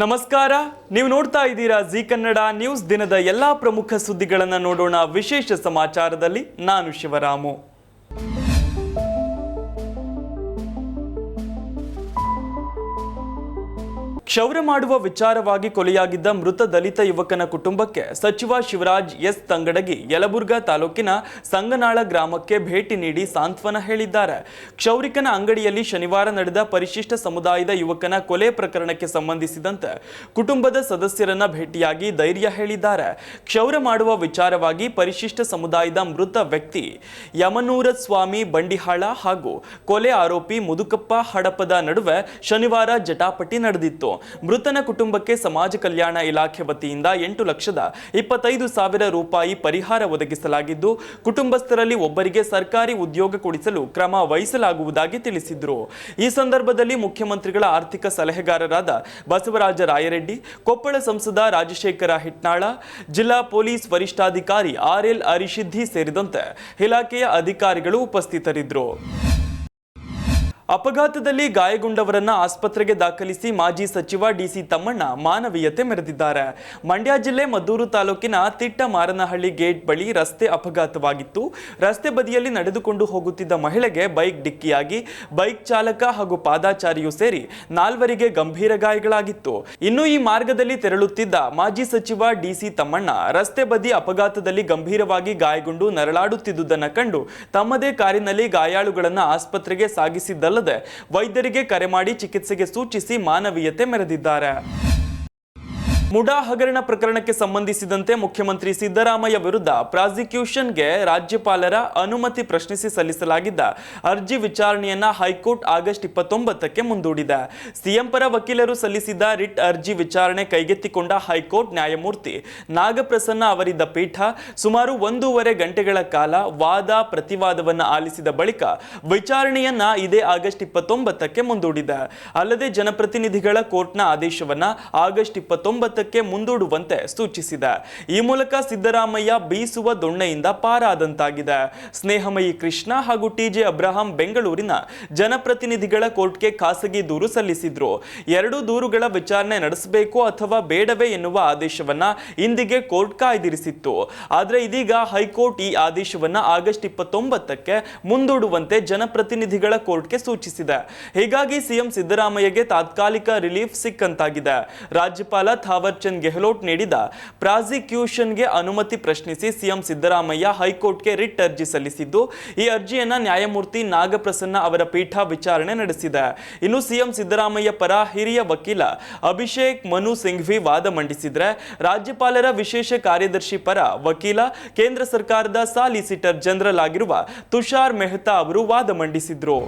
ನಮಸ್ಕಾರ. ನೀವು ನೋಡ್ತಾ ಇದ್ದೀರಾ ಜಿ ಕನ್ನಡ ನ್ಯೂಸ್ ದಿನದ ಎಲ್ಲಾ ಪ್ರಮುಖ ಸುದ್ದಿಗಳನ್ನು ನೋಡೋಣ. ವಿಶೇಷ ಸಮಾಚಾರದಲ್ಲಿ ನಾನು ಶಿವರಾಮು. ಕ್ಷೌರ ಮಾಡುವ ವಿಚಾರವಾಗಿ ಕೊಲೆಯಾಗಿದ್ದ ಮೃತ ದಲಿತ ಯುವಕನ ಕುಟುಂಬಕ್ಕೆ ಸಚಿವ ಶಿವರಾಜ್ ಎಸ್ ತಂಗಡಗಿ ಯಲಬುರ್ಗಾ ತಾಲೂಕಿನ ಸಂಗನಾಳ ಗ್ರಾಮಕ್ಕೆ ಭೇಟಿ ನೀಡಿ ಸಾಂತ್ವನ ಹೇಳಿದ್ದಾರೆ. ಕ್ಷೌರಿಕನ ಅಂಗಡಿಯಲ್ಲಿ ಶನಿವಾರ ನಡೆದ ಪರಿಶಿಷ್ಟ ಸಮುದಾಯದ ಯುವಕನ ಕೊಲೆ ಪ್ರಕರಣಕ್ಕೆ ಸಂಬಂಧಿಸಿದಂತೆ ಕುಟುಂಬದ ಸದಸ್ಯರನ್ನ ಭೇಟಿಯಾಗಿ ಧೈರ್ಯ ಹೇಳಿದ್ದಾರೆ. ಕ್ಷೌರ ಮಾಡುವ ವಿಚಾರವಾಗಿ ಪರಿಶಿಷ್ಟ ಸಮುದಾಯದ ಮೃತ ವ್ಯಕ್ತಿ ಯಮನೂರ ಸ್ವಾಮಿ ಬಂಡಿಹಾಳ ಹಾಗೂ ಕೊಲೆ ಆರೋಪಿ ಮುದುಕಪ್ಪ ಹಡಪದ ನಡುವೆ ಶನಿವಾರ ಜಟಾಪಟಿ ನಡೆದಿತ್ತು. ಮೃತನ ಕುಟುಂಬಕ್ಕೆ ಸಮಾಜ ಕಲ್ಯಾಣ ಇಲಾಖೆ ವತಿಯಿಂದ ಎಂಟು ಲಕ್ಷದ ಇಪ್ಪತ್ತೈದು ಸಾವಿರ ರೂಪಾಯಿ ಪರಿಹಾರ ಒದಗಿಸಲಾಗಿದ್ದು, ಕುಟುಂಬಸ್ಥರಲ್ಲಿ ಒಬ್ಬರಿಗೆ ಸರ್ಕಾರಿ ಉದ್ಯೋಗ ಕೊಡಿಸಲು ಕ್ರಮ ವಹಿಸಲಾಗುವುದಾಗಿ ತಿಳಿಸಿದರು. ಈ ಸಂದರ್ಭದಲ್ಲಿ ಮುಖ್ಯಮಂತ್ರಿಗಳ ಆರ್ಥಿಕ ಸಲಹೆಗಾರರಾದ ಬಸವರಾಜ ರಾಯರೆಡ್ಡಿ, ಕೊಪ್ಪಳ ಸಂಸದ ರಾಜಶೇಖರ ಹಿಟ್ನಾಳ, ಜಿಲ್ಲಾ ಪೊಲೀಸ್ ವರಿಷ್ಠಾಧಿಕಾರಿ ಆರ್ ಎಲ್ ಅರಿಶಿದ್ದಿ ಸೇರಿದಂತೆ ಇಲಾಖೆಯ ಅಧಿಕಾರಿಗಳು ಉಪಸ್ಥಿತರಿದ್ದರು ಅಪಘಾತದಲ್ಲಿ ಗಾಯಗೊಂಡವರನ್ನ ಆಸ್ಪತ್ರೆಗೆ ದಾಖಲಿಸಿ ಮಾಜಿ ಸಚಿವ ಡಿಸಿ ತಮ್ಮಣ್ಣ ಮಾನವೀಯತೆ ಮೆರೆದಿದ್ದಾರೆ. ಮಂಡ್ಯ ಜಿಲ್ಲೆ ಮದ್ದೂರು ತಾಲೂಕಿನ ತಿಟ್ಟ ಮಾರನಹಳ್ಳಿ ಗೇಟ್ ಬಳಿ ರಸ್ತೆ ಅಪಘಾತವಾಗಿತ್ತು. ರಸ್ತೆ ಬದಿಯಲ್ಲಿ ನಡೆದುಕೊಂಡು ಹೋಗುತ್ತಿದ್ದ ಮಹಿಳೆಗೆ ಬೈಕ್ ಡಿಕ್ಕಿಯಾಗಿ, ಬೈಕ್ ಚಾಲಕ ಹಾಗೂ ಪಾದಾಚಾರಿಯು ಸೇರಿ ನಾಲ್ವರಿಗೆ ಗಂಭೀರ ಗಾಯಗಳಾಗಿತ್ತು. ಇನ್ನು ಈ ಮಾರ್ಗದಲ್ಲಿ ತೆರಳುತ್ತಿದ್ದ ಮಾಜಿ ಸಚಿವ ಡಿಸಿ ತಮ್ಮಣ್ಣ ರಸ್ತೆ ಬದಿ ಅಪಘಾತದಲ್ಲಿ ಗಂಭೀರವಾಗಿ ಗಾಯಗೊಂಡು ನರಳಾಡುತ್ತಿದ್ದುದನ್ನು ಕಂಡು ತಮ್ಮದೇ ಕಾರಿನಲ್ಲಿ ಗಾಯಾಳುಗಳನ್ನು ಆಸ್ಪತ್ರೆಗೆ ಸಾಗಿಸಿದ್ದಲ್ಲದೆ ವೈದ್ಯರಿಗೆ ಕರೆ ಮಾಡಿ ಚಿಕಿತ್ಸೆಗೆ ಸೂಚಿಸಿ ಮಾನವೀಯತೆ ಮೆರೆದಿದ್ದಾರೆ. ಮುಡಾ ಹಗರಣ ಪ್ರಕರಣಕ್ಕೆ ಸಂಬಂಧಿಸಿದಂತೆ ಮುಖ್ಯಮಂತ್ರಿ ಸಿದ್ದರಾಮಯ್ಯ ವಿರುದ್ಧ ಪ್ರಾಸಿಕ್ಯೂಷನ್ಗೆ ರಾಜ್ಯಪಾಲರ ಅನುಮತಿ ಪ್ರಶ್ನಿಸಿ ಸಲ್ಲಿಸಲಾಗಿದ್ದ ಅರ್ಜಿ ವಿಚಾರಣೆಯನ್ನ ಹೈಕೋರ್ಟ್ ಆಗಸ್ಟ್ ಇಪ್ಪತ್ತೊಂಬತ್ತಕ್ಕೆ ಮುಂದೂಡಿದೆ. ಸಿಎಂ ಪರ ವಕೀಲರು ಸಲ್ಲಿಸಿದ್ದ ರಿಟ್ ಅರ್ಜಿ ವಿಚಾರಣೆ ಕೈಗೆತ್ತಿಕೊಂಡ ಹೈಕೋರ್ಟ್ ನ್ಯಾಯಮೂರ್ತಿ ನಾಗಪ್ರಸನ್ನ ಅವರಿದ್ದ ಪೀಠ ಸುಮಾರು ಒಂದೂವರೆ ಗಂಟೆಗಳ ಕಾಲ ವಾದ ಪ್ರತಿವಾದವನ್ನ ಆಲಿಸಿದ ಬಳಿಕ ವಿಚಾರಣೆಯನ್ನ ಇದೇ ಆಗಸ್ಟ್ ಇಪ್ಪತ್ತೊಂಬತ್ತಕ್ಕೆ ಮುಂದೂಡಿದೆ. ಅಲ್ಲದೆ ಜನಪ್ರತಿನಿಧಿಗಳ ಕೋರ್ಟ್ನ ಆದೇಶವನ್ನ ಆಗಸ್ಟ್ ಇಪ್ಪತ್ತೊಂಬತ್ತಕ್ಕೆ ಮುಂದೂಡುವಂತೆ ಸೂಚಿಸಿದೆ. ಈ ಮೂಲಕ ಸಿದ್ದರಾಮಯ್ಯ ಬೀಸುವ ದೊಣ್ಣೆಯಿಂದ ಪಾರಾದಂತಾಗಿದೆ. ಸ್ನೇಹಮಯಿ ಕೃಷ್ಣ ಹಾಗೂ ಟಿಜೆ ಅಬ್ರಹಾಂ ಬೆಂಗಳೂರಿನ ಜನಪ್ರತಿನಿಧಿಗಳ ಕೋರ್ಟ್ಗೆ ಖಾಸಗಿ ದೂರು ಸಲ್ಲಿಸಿದ್ರು. ಎರಡು ದೂರುಗಳ ವಿಚಾರಣೆ ನಡೆಸಬೇಕು ಅಥವಾ ಬೇಡವೇ ಎನ್ನುವ ಆದೇಶವನ್ನ ಇಂದಿಗೆ ಕೋರ್ಟ್ ಕಾಯ್ದಿರಿಸಿತ್ತು. ಆದರೆ ಇದೀಗ ಹೈಕೋರ್ಟ್ ಈ ಆದೇಶವನ್ನ ಆಗಸ್ಟ್ ಇಪ್ಪತ್ತೊಂಬತ್ತಕ್ಕೆ ಮುಂದೂಡುವಂತೆ ಜನಪ್ರತಿನಿಧಿಗಳ ಕೋರ್ಟ್ಗೆ ಸೂಚಿಸಿದೆ. ಹೀಗಾಗಿ ಸಿಎಂ ಸಿದ್ದರಾಮಯ್ಯಗೆ ತಾತ್ಕಾಲಿಕ ರಿಲೀಫ್ ಸಿಕ್ಕಂತಾಗಿದೆ. ರಾಜ್ಯಪಾಲ ಥಾವರ್ ಚಂದ್ ಗೆಹ್ಲೋಟ್ ನೀಡಿದ ಪ್ರಾಸಿಕ್ಯೂಷನ್ಗೆ ಅನುಮತಿ ಪ್ರಶ್ನಿಸಿ ಸಿಎಂ ಸಿದ್ದರಾಮಯ್ಯ ಹೈಕೋರ್ಟ್ಗೆ ರಿಟ್ ಅರ್ಜಿ ಸಲ್ಲಿಸಿದ್ದು, ಈ ಅರ್ಜಿಯನ್ನ ನ್ಯಾಯಮೂರ್ತಿ ನಾಗಪ್ರಸನ್ನ ಅವರ ಪೀಠ ವಿಚಾರಣೆ ನಡೆಸಿದೆ. ಇನ್ನು ಸಿಎಂ ಸಿದ್ದರಾಮಯ್ಯ ಪರ ಹಿರಿಯ ವಕೀಲ ಅಭಿಷೇಕ್ ಮನು ಸಿಂಘ್ವಿ ವಾದ ಮಂಡಿಸಿದ್ರೆ, ರಾಜ್ಯಪಾಲರ ವಿಶೇಷ ಕಾರ್ಯದರ್ಶಿ ಪರ ವಕೀಲ, ಕೇಂದ್ರ ಸರ್ಕಾರದ ಸಾಲಿಸಿಟರ್ ಜನರಲ್ ಆಗಿರುವ ತುಷಾರ್ ಮೆಹ್ತಾ ಅವರು ವಾದ ಮಂಡಿಸಿದ್ರು.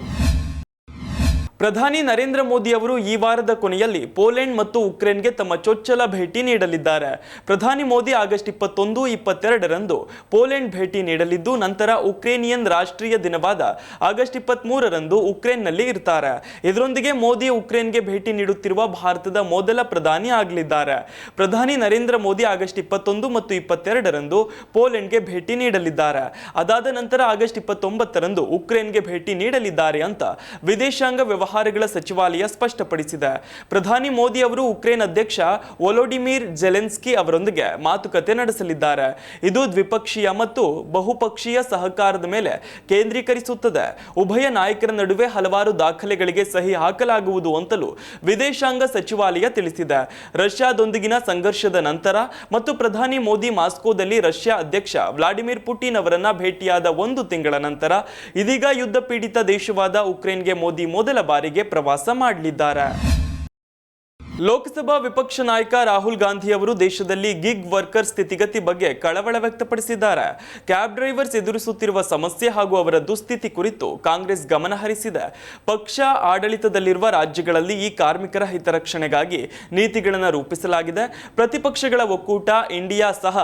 ಪ್ರಧಾನಿ ನರೇಂದ್ರ ಮೋದಿ ಅವರು ಈ ವಾರದ ಕೊನೆಯಲ್ಲಿ ಪೋಲೆಂಡ್ ಮತ್ತು ಉಕ್ರೇನ್ಗೆ ತಮ್ಮ ಚೊಚ್ಚಲ ಭೇಟಿ ನೀಡಲಿದ್ದಾರೆ. ಪ್ರಧಾನಿ ಮೋದಿ ಆಗಸ್ಟ್ ಇಪ್ಪತ್ತೊಂದು, ಇಪ್ಪತ್ತೆರಡರಂದು ಪೋಲೆಂಡ್ ಭೇಟಿ ನೀಡಲಿದ್ದು, ನಂತರ ಉಕ್ರೇನಿಯನ್ ರಾಷ್ಟ್ರೀಯ ದಿನವಾದ ಆಗಸ್ಟ್ ಇಪ್ಪತ್ಮೂರರಂದು ಉಕ್ರೇನ್ನಲ್ಲಿ ಇರ್ತಾರೆ. ಇದರೊಂದಿಗೆ ಮೋದಿ ಉಕ್ರೇನ್ಗೆ ಭೇಟಿ ನೀಡುತ್ತಿರುವ ಭಾರತದ ಮೊದಲ ಪ್ರಧಾನಿ ಆಗಲಿದ್ದಾರೆ. ಪ್ರಧಾನಿ ನರೇಂದ್ರ ಮೋದಿ ಆಗಸ್ಟ್ ಇಪ್ಪತ್ತೊಂದು ಮತ್ತು ಇಪ್ಪತ್ತೆರಡರಂದು ಪೋಲೆಂಡ್ಗೆ ಭೇಟಿ ನೀಡಲಿದ್ದಾರೆ. ಅದಾದ ನಂತರ ಆಗಸ್ಟ್ ಇಪ್ಪತ್ತೊಂಬತ್ತರಂದು ಉಕ್ರೇನ್ಗೆ ಭೇಟಿ ನೀಡಲಿದ್ದಾರೆ ಅಂತ ವಿದೇಶಾಂಗ ವ್ಯವಹಾರಗಳ ಸಚಿವಾಲಯ ಸ್ಪಷ್ಟಪಡಿಸಿದೆ. ಪ್ರಧಾನಿ ಮೋದಿ ಅವರು ಉಕ್ರೇನ್ ಅಧ್ಯಕ್ಷ ವೊಲೋಡಿಮಿರ್ ಜೆಲೆನ್ಸ್ಕಿ ಅವರೊಂದಿಗೆ ಮಾತುಕತೆ ನಡೆಸಲಿದ್ದಾರೆ. ಇದು ದ್ವಿಪಕ್ಷೀಯ ಮತ್ತು ಬಹುಪಕ್ಷೀಯ ಸಹಕಾರದ ಮೇಲೆ ಕೇಂದ್ರೀಕರಿಸುತ್ತದೆ. ಉಭಯ ನಾಯಕರ ನಡುವೆ ಹಲವಾರು ದಾಖಲೆಗಳಿಗೆ ಸಹಿ ಹಾಕಲಾಗುವುದು ಅಂತಲೂ ವಿದೇಶಾಂಗ ಸಚಿವಾಲಯ ತಿಳಿಸಿದೆ. ರಷ್ಯಾದೊಂದಿಗಿನ ಸಂಘರ್ಷದ ನಂತರ ಮತ್ತು ಪ್ರಧಾನಿ ಮೋದಿ ಮಾಸ್ಕೋದಲ್ಲಿ ರಷ್ಯಾ ಅಧ್ಯಕ್ಷ ವ್ಲಾಡಿಮಿರ್ ಪುಟಿನ್ ಅವರನ್ನ ಭೇಟಿಯಾದ ಒಂದು ತಿಂಗಳ ನಂತರ ಇದೀಗ ಯುದ್ಧ ಪೀಡಿತ ದೇಶವಾದ ಉಕ್ರೇನ್ಗೆ ಮೋದಿ ಮೊದಲ ಬಾರಿಗೆ ಪ್ರವಾಸ ಮಾಡಲಿದ್ದಾರೆ. ಲೋಕಸಭಾ ವಿಪಕ್ಷ ನಾಯಕ ರಾಹುಲ್ ಗಾಂಧಿ ಅವರು ದೇಶದಲ್ಲಿ ಗಿಗ್ ವರ್ಕರ್ ಸ್ಥಿತಿಗತಿ ಬಗ್ಗೆ ಕಳವಳ ವ್ಯಕ್ತಪಡಿಸಿದ್ದಾರೆ. ಕ್ಯಾಬ್ ಡ್ರೈವರ್ಸ್ ಎದುರಿಸುತ್ತಿರುವ ಸಮಸ್ಯೆ ಹಾಗೂ ಅವರ ದುಸ್ಥಿತಿ ಕುರಿತು ಕಾಂಗ್ರೆಸ್ ಗಮನ ಹರಿಸಿದೆ. ಪಕ್ಷ ಆಡಳಿತದಲ್ಲಿರುವ ರಾಜ್ಯಗಳಲ್ಲಿ ಈ ಕಾರ್ಮಿಕರ ಹಿತರಕ್ಷಣೆಗಾಗಿ ನೀತಿಗಳನ್ನು ರೂಪಿಸಲಾಗಿದೆ. ಪ್ರತಿಪಕ್ಷಗಳ ಒಕ್ಕೂಟ, ಇಂಡಿಯಾ ಸಹ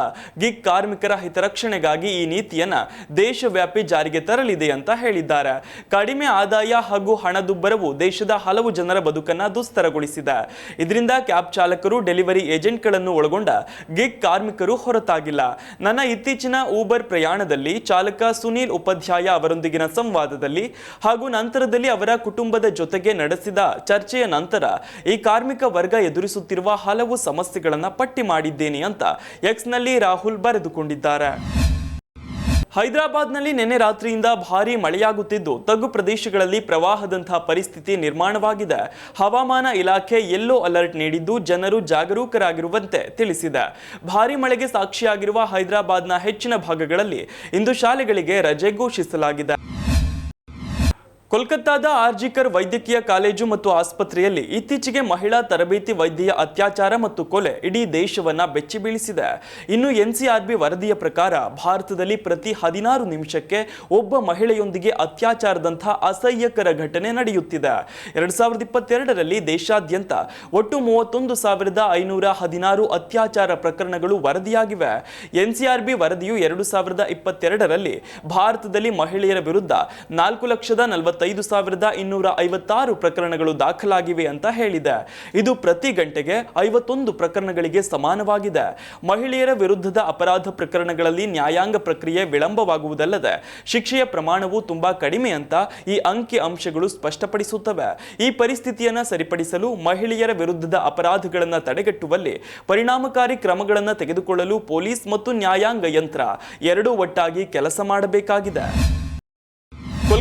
ಗಿಗ್ ಕಾರ್ಮಿಕರ ಹಿತರಕ್ಷಣೆಗಾಗಿ ಈ ನೀತಿಯನ್ನು ದೇಶವ್ಯಾಪಿ ಜಾರಿಗೆ ತರಲಿದೆ ಅಂತ ಹೇಳಿದ್ದಾರೆ. ಕಡಿಮೆ ಆದಾಯ ಹಾಗೂ ಹಣದುಬ್ಬರವು ದೇಶದ ಹಲವು ಜನರ ಬದುಕನ್ನು ದುಸ್ತರಗೊಳಿಸಿದೆ. ಇದರಿಂದ ಕ್ಯಾಬ್ ಚಾಲಕರು ಡೆಲಿವರಿ ಏಜೆಂಟ್ಗಳನ್ನು ಒಳಗೊಂಡ ಗಿಗ್ ಕಾರ್ಮಿಕರು ಹೊರತಾಗಿಲ್ಲ. ನನ್ನ ಇತ್ತೀಚಿನ ಊಬರ್ ಪ್ರಯಾಣದಲ್ಲಿ ಚಾಲಕ ಸುನೀಲ್ ಉಪಾಧ್ಯಾಯ ಅವರೊಂದಿಗಿನ ಸಂವಾದದಲ್ಲಿ ಹಾಗೂ ನಂತರದಲ್ಲಿ ಅವರ ಕುಟುಂಬದ ಜೊತೆಗೆ ನಡೆಸಿದ ಚರ್ಚೆಯ ನಂತರ ಈ ಕಾರ್ಮಿಕ ವರ್ಗ ಎದುರಿಸುತ್ತಿರುವ ಹಲವು ಸಮಸ್ಯೆಗಳನ್ನು ಪಟ್ಟಿ ಮಾಡಿದ್ದೇನೆ ಅಂತ ಎಕ್ಸ್ನಲ್ಲಿ ರಾಹುಲ್ ಬರೆದುಕೊಂಡಿದ್ದಾರೆ. ಹೈದರಾಬಾದ್ನಲ್ಲಿ ನಿನ್ನೆ ರಾತ್ರಿಯಿಂದ ಭಾರೀ ಮಳೆಯಾಗುತ್ತಿದ್ದು, ತಗ್ಗು ಪ್ರದೇಶಗಳಲ್ಲಿ ಪ್ರವಾಹದಂತಹ ಪರಿಸ್ಥಿತಿ ನಿರ್ಮಾಣವಾಗಿದೆ. ಹವಾಮಾನ ಇಲಾಖೆ ಯೆಲ್ಲೋ ಅಲರ್ಟ್ ನೀಡಿದ್ದು, ಜನರು ಜಾಗರೂಕರಾಗಿರುವಂತೆ ತಿಳಿಸಿದೆ. ಭಾರೀ ಮಳೆಗೆ ಸಾಕ್ಷಿಯಾಗಿರುವ ಹೈದರಾಬಾದ್ನ ಹೆಚ್ಚಿನ ಭಾಗಗಳಲ್ಲಿ ಇಂದು ಶಾಲೆಗಳಿಗೆ ರಜೆ ಘೋಷಿಸಲಾಗಿದೆ. ಕೋಲ್ಕತ್ತಾದ ಆರ್ಜಿಕರ್ ವೈದ್ಯಕೀಯ ಕಾಲೇಜು ಮತ್ತು ಆಸ್ಪತ್ರೆಯಲ್ಲಿ ಇತ್ತೀಚೆಗೆ ಮಹಿಳಾ ತರಬೇತಿ ವೈದ್ಯೆಯ ಅತ್ಯಾಚಾರ ಮತ್ತು ಕೊಲೆ ಇಡೀ ದೇಶವನ್ನ ಬೆಚ್ಚಿ ಬೀಳಿಸಿದೆ. ಇನ್ನು ಎನ್ಸಿಆರ್ಬಿ ವರದಿಯ ಪ್ರಕಾರ ಭಾರತದಲ್ಲಿ ಪ್ರತಿ ಹದಿನಾರು ನಿಮಿಷಕ್ಕೆ ಒಬ್ಬ ಮಹಿಳೆಯೊಂದಿಗೆ ಅತ್ಯಾಚಾರದಂತಹ ಅಸಹ್ಯಕರ ಘಟನೆ ನಡೆಯುತ್ತಿದೆ. ಎರಡ್ ಸಾವಿರದ ಇಪ್ಪತ್ತೆರಡರಲ್ಲಿ ದೇಶಾದ್ಯಂತ ಒಟ್ಟು ಮೂವತ್ತೊಂದು ಸಾವಿರದ ಐನೂರ ಹದಿನಾರು ಅತ್ಯಾಚಾರ ಪ್ರಕರಣಗಳು ವರದಿಯಾಗಿವೆ. ಎನ್ಸಿಆರ್ಬಿ ವರದಿಯು ಎರಡು ಸಾವಿರದ ಇಪ್ಪತ್ತೆರಡರಲ್ಲಿ ಭಾರತದಲ್ಲಿ ಮಹಿಳೆಯರ ವಿರುದ್ಧ ನಾಲ್ಕು ಲಕ್ಷದ ನಲವತ್ತೈದು ಸಾವಿರದ ಇನ್ನೂರ ಐವತ್ತಾರು ಪ್ರಕರಣಗಳು ದಾಖಲಾಗಿವೆ ಅಂತ ಹೇಳಿದೆ. ಇದು ಪ್ರತಿ ಗಂಟೆಗೆ ಐವತ್ತೊಂದು ಪ್ರಕರಣಗಳಿಗೆ ಸಮಾನವಾಗಿದೆ. ಮಹಿಳೆಯರ ವಿರುದ್ಧದ ಅಪರಾಧ ಪ್ರಕರಣಗಳಲ್ಲಿ ನ್ಯಾಯಾಂಗ ಪ್ರಕ್ರಿಯೆ ವಿಳಂಬವಾಗುವುದಲ್ಲದೆ ಶಿಕ್ಷೆಯ ಪ್ರಮಾಣವು ತುಂಬಾ ಕಡಿಮೆ ಅಂತ ಈ ಅಂಕಿ ಅಂಶಗಳು ಸ್ಪಷ್ಟಪಡಿಸುತ್ತವೆ. ಈ ಪರಿಸ್ಥಿತಿಯನ್ನು ಸರಿಪಡಿಸಲು ಮಹಿಳೆಯರ ವಿರುದ್ಧದ ಅಪರಾಧಗಳನ್ನು ತಡೆಗಟ್ಟುವಲ್ಲಿ ಪರಿಣಾಮಕಾರಿ ಕ್ರಮಗಳನ್ನು ತೆಗೆದುಕೊಳ್ಳಲು ಪೊಲೀಸ್ ಮತ್ತು ನ್ಯಾಯಾಂಗ ಯಂತ್ರ ಎರಡೂ ಒಟ್ಟಾಗಿ ಕೆಲಸ ಮಾಡಬೇಕಾಗಿದೆ.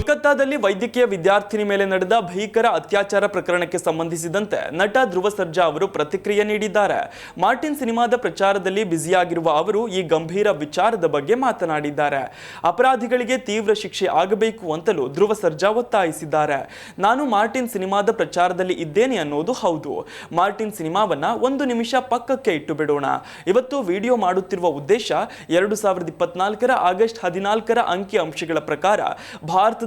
ಕೋಲ್ಕತ್ತಾದಲ್ಲಿ ವೈದ್ಯಕೀಯ ವಿದ್ಯಾರ್ಥಿನಿ ಮೇಲೆ ನಡೆದ ಭೀಕರ ಅತ್ಯಾಚಾರ ಪ್ರಕರಣಕ್ಕೆ ಸಂಬಂಧಿಸಿದಂತೆ ನಟ ಧ್ರುವ ಸರ್ಜಾ ಅವರು ಪ್ರತಿಕ್ರಿಯೆ ನೀಡಿದ್ದಾರೆ. ಮಾರ್ಟಿನ್ ಸಿನಿಮಾದ ಪ್ರಚಾರದಲ್ಲಿ ಬ್ಯುಸಿಯಾಗಿರುವ ಅವರು ಈ ಗಂಭೀರ ವಿಚಾರದ ಬಗ್ಗೆ ಮಾತನಾಡಿದ್ದಾರೆ. ಅಪರಾಧಿಗಳಿಗೆ ತೀವ್ರ ಶಿಕ್ಷೆ ಆಗಬೇಕು ಅಂತಲೂ ಧ್ರುವ ಸರ್ಜಾ ಒತ್ತಾಯಿಸಿದ್ದಾರೆ. ನಾನು ಮಾರ್ಟಿನ್ ಸಿನಿಮಾದ ಪ್ರಚಾರದಲ್ಲಿ ಇದ್ದೇನೆ ಅನ್ನೋದು ಹೌದು. ಮಾರ್ಟಿನ್ ಸಿನಿಮಾವನ್ನ ಒಂದು ನಿಮಿಷ ಪಕ್ಕಕ್ಕೆ ಇಟ್ಟು ಬಿಡೋಣ ಇವತ್ತು ವಿಡಿಯೋ ಮಾಡುತ್ತಿರುವ ಉದ್ದೇಶ ಎರಡು ಸಾವಿರದ ಇಪ್ಪತ್ನಾಲ್ಕರ ಆಗಸ್ಟ್ ಹದಿನಾಲ್ಕರ ಅಂಕಿ ಅಂಶಗಳ ಪ್ರಕಾರ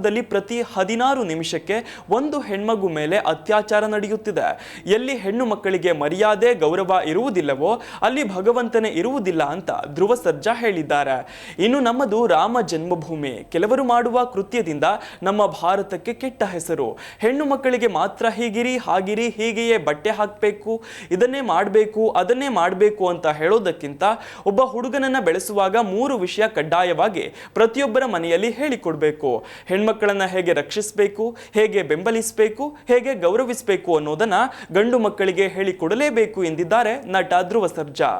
ಭಾರತದಲ್ಲಿ ಪ್ರತಿ ಹದಿನಾರು ನಿಮಿಷಕ್ಕೆ ಒಂದು ಹೆಣ್ಮಗು ಮೇಲೆ ಅತ್ಯಾಚಾರ ನಡೆಯುತ್ತಿದೆ. ಎಲ್ಲಿ ಹೆಣ್ಣು ಮಕ್ಕಳಿಗೆ ಮರ್ಯಾದೆ, ಗೌರವ ಇರುವುದಿಲ್ಲವೋ ಅಲ್ಲಿ ಭಗವಂತನೇ ಇರುವುದಿಲ್ಲ ಅಂತ ಧ್ರುವ ಸರ್ಜಾ ಹೇಳಿದ್ದಾರೆ. ಇನ್ನು ನಮ್ಮದು ರಾಮ ಜನ್ಮಭೂಮಿ. ಕೆಲವರು ಮಾಡುವ ಕೃತ್ಯದಿಂದ ನಮ್ಮ ಭಾರತಕ್ಕೆ ಕೆಟ್ಟ ಹೆಸರು. ಹೆಣ್ಣು ಮಕ್ಕಳಿಗೆ ಮಾತ್ರ ಹೀಗಿರಿ, ಹಾಗಿರಿ, ಹೀಗೆಯೇ ಬಟ್ಟೆ ಹಾಕಬೇಕು, ಇದನ್ನೇ ಮಾಡಬೇಕು, ಅದನ್ನೇ ಮಾಡಬೇಕು ಅಂತ ಹೇಳೋದಕ್ಕಿಂತ ಒಬ್ಬ ಹುಡುಗನನ್ನ ಬೆಳೆಸುವಾಗ ಮೂರು ವಿಷಯ ಕಡ್ಡಾಯವಾಗಿ ಪ್ರತಿಯೊಬ್ಬರ ಮನೆಯಲ್ಲಿ ಹೇಳಿಕೊಡ್ಬೇಕು. ಹೆಣ್ಮಕ್ಕಳನ್ನ ಹೇಗೆ ರಕ್ಷಿಸಬೇಕು, ಹೇಗೆ ಬೆಂಬಲಿಸಬೇಕು, ಹೇಗೆ ಗೌರವಿಸಬೇಕು ಅನ್ನೋದನ್ನ ಗಂಡು ಮಕ್ಕಳಿಗೆ ಹೇಳಿಕೊಡಲೇಬೇಕು ಎಂದಿದ್ದಾರೆ ನಟ ಧ್ರುವ ಸರ್ಜಾ.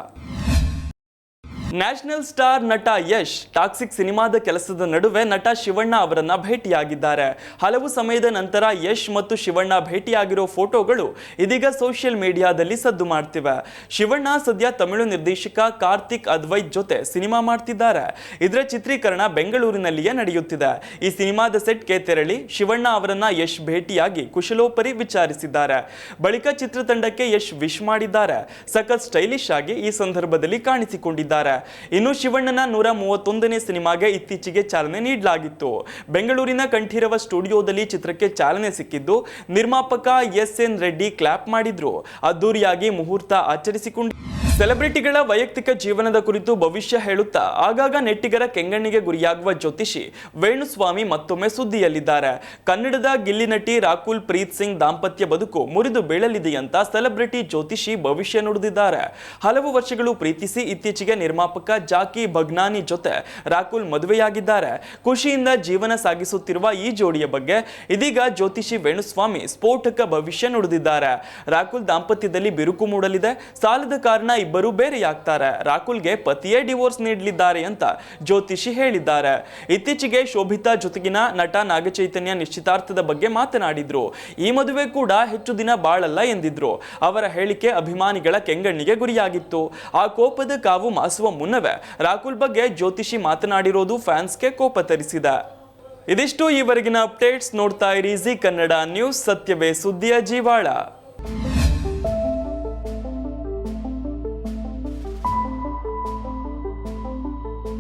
ನ್ಯಾಷನಲ್ ಸ್ಟಾರ್ ನಟ ಯಶ್ ಟಾಕ್ಸಿಕ್ ಸಿನಿಮಾದ ಕೆಲಸದ ನಡುವೆ ನಟ ಶಿವಣ್ಣ ಅವರನ್ನ ಭೇಟಿಯಾಗಿದ್ದಾರೆ. ಹಲವು ಸಮಯದ ನಂತರ ಯಶ್ ಮತ್ತು ಶಿವಣ್ಣ ಭೇಟಿಯಾಗಿರೋ ಫೋಟೋಗಳು ಇದೀಗ ಸೋಷಿಯಲ್ ಮೀಡಿಯಾದಲ್ಲಿ ಸದ್ದು ಮಾಡ್ತಿವೆ. ಶಿವಣ್ಣ ಸದ್ಯ ತಮಿಳು ನಿರ್ದೇಶಕ ಕಾರ್ತಿಕ್ ಅದ್ವೈತ್ ಜೊತೆ ಸಿನಿಮಾ ಮಾಡ್ತಿದ್ದಾರೆ. ಇದರ ಚಿತ್ರೀಕರಣ ಬೆಂಗಳೂರಿನಲ್ಲಿಯೇ ನಡೆಯುತ್ತಿದೆ. ಈ ಸಿನಿಮಾದ ಸೆಟ್ಗೆ ತೆರಳಿ ಶಿವಣ್ಣ ಅವರನ್ನ ಯಶ್ ಭೇಟಿಯಾಗಿ ಕುಶಲೋಪರಿ ವಿಚಾರಿಸಿದ್ದಾರೆ. ಬಳಿಕ ಚಿತ್ರತಂಡಕ್ಕೆ ಯಶ್ ವಿಶ್ ಮಾಡಿದ್ದಾರೆ. ಸಖತ್ ಸ್ಟೈಲಿಶ್ ಆಗಿ ಈ ಸಂದರ್ಭದಲ್ಲಿ ಕಾಣಿಸಿಕೊಂಡಿದ್ದಾರೆ. ಇನ್ನು ಶಿವಣ್ಣನ ನೂರ ಮೂವತ್ತೊಂದನೇ ಸಿನಿಮಾಗೆ ಇತ್ತೀಚೆಗೆ ಚಾಲನೆ ನೀಡಲಾಗಿತ್ತು. ಬೆಂಗಳೂರಿನ ಕಂಠೀರವ ಸ್ಟುಡಿಯೋದಲ್ಲಿ ಚಿತ್ರಕ್ಕೆ ಚಾಲನೆ ಸಿಕ್ಕಿದ್ದು ನಿರ್ಮಾಪಕ ಎಸ್ ಎನ್ ರೆಡ್ಡಿ ಕ್ಲಾಪ್ ಮಾಡಿದ್ರು. ಅದ್ದೂರಿಯಾಗಿ ಮುಹೂರ್ತ ಆಚರಿಸಿಕೊಂಡು ಸೆಲೆಬ್ರಿಟಿಗಳ ವೈಯಕ್ತಿಕ ಜೀವನದ ಕುರಿತು ಭವಿಷ್ಯ ಹೇಳುತ್ತಾ, ಆಗಾಗ ನೆಟ್ಟಿಗರ ಕೆಂಗಣ್ಣಿಗೆ ಗುರಿಯಾಗುವ ಜ್ಯೋತಿಷಿ ವೇಣುಸ್ವಾಮಿ ಮತ್ತೊಮ್ಮೆ ಸುದ್ದಿಯಲ್ಲಿದ್ದಾರೆ. ಕನ್ನಡದ ಗಿಲ್ಲಿ ನಟಿ ರಾಕುಲ್ ಪ್ರೀತ್ ಸಿಂಗ್ ದಾಂಪತ್ಯ ಬದುಕು ಮುರಿದು ಬೀಳಲಿದೆಯಂತ ಸೆಲೆಬ್ರಿಟಿ ಜ್ಯೋತಿಷಿ ಭವಿಷ್ಯ ನುಡಿದಿದ್ದಾರೆ. ಹಲವು ವರ್ಷಗಳು ಪ್ರೀತಿಸಿ ಇತ್ತೀಚೆಗೆ ನಿರ್ಮಾಪಕ ಜಾಕಿ ಭಗ್ನಾನಿ ಜೊತೆ ರಾಕುಲ್ ಮದುವೆಯಾಗಿದ್ದಾರೆ. ಖುಷಿಯಿಂದ ಜೀವನ ಸಾಗಿಸುತ್ತಿರುವ ಈ ಜೋಡಿಯ ಬಗ್ಗೆ ಇದೀಗ ಜ್ಯೋತಿಷಿ ವೇಣುಸ್ವಾಮಿ ಸ್ಫೋಟಕ ಭವಿಷ್ಯ ನುಡಿದಿದ್ದಾರೆ. ರಾಕುಲ್ ದಾಂಪತ್ಯದಲ್ಲಿ ಬಿರುಕು ಮೂಡಲಿದೆ. ಸಾಲದ ಕಾರಣ ಇಬ್ಬರು ಬೇರೆಯಾಗ್ತಾರೆ. ರಾಕುಲ್ಗೆ ಪತಿಯೇ ಡಿವೋರ್ಸ್ ನೀಡಲಿದ್ದಾರೆ ಅಂತ ಜ್ಯೋತಿಷಿ ಹೇಳಿದ್ದಾರೆ. ಇತ್ತೀಚೆಗೆ ಶೋಭಿತಾ ಜೊತೆಗಿನ ನಟ ನಾಗಚೈತನ್ಯ ನಿಶ್ಚಿತಾರ್ಥದ ಬಗ್ಗೆ ಮಾತನಾಡಿದ್ರು. ಈ ಮದುವೆ ಕೂಡ ಹೆಚ್ಚು ದಿನ ಬಾಳಲ್ಲ ಎಂದಿದ್ರು. ಅವರ ಹೇಳಿಕೆ ಅಭಿಮಾನಿಗಳ ಕೆಂಗಣ್ಣಿಗೆ ಗುರಿಯಾಗಿತ್ತು. ಆ ಕೋಪದ ಕಾವು ಮಾಸುವ ಮುನ್ನವೇ ರಾಕುಲ್ ಬಗ್ಗೆ ಜ್ಯೋತಿಷಿ ಮಾತನಾಡಿರೋದು ಫ್ಯಾನ್ಸ್ಗೆ ಕೋಪ ತರಿಸಿದೆ. ಇದಿಷ್ಟು ಈವರೆಗಿನ ಅಪ್ಡೇಟ್ಸ್ ನೋಡ್ತಾ ಇರಿ. ಜಿ ಕನ್ನಡ ನ್ಯೂಸ್, ಸತ್ಯವೇ ಸುದ್ದಿಯ ಜೀವಾಳ.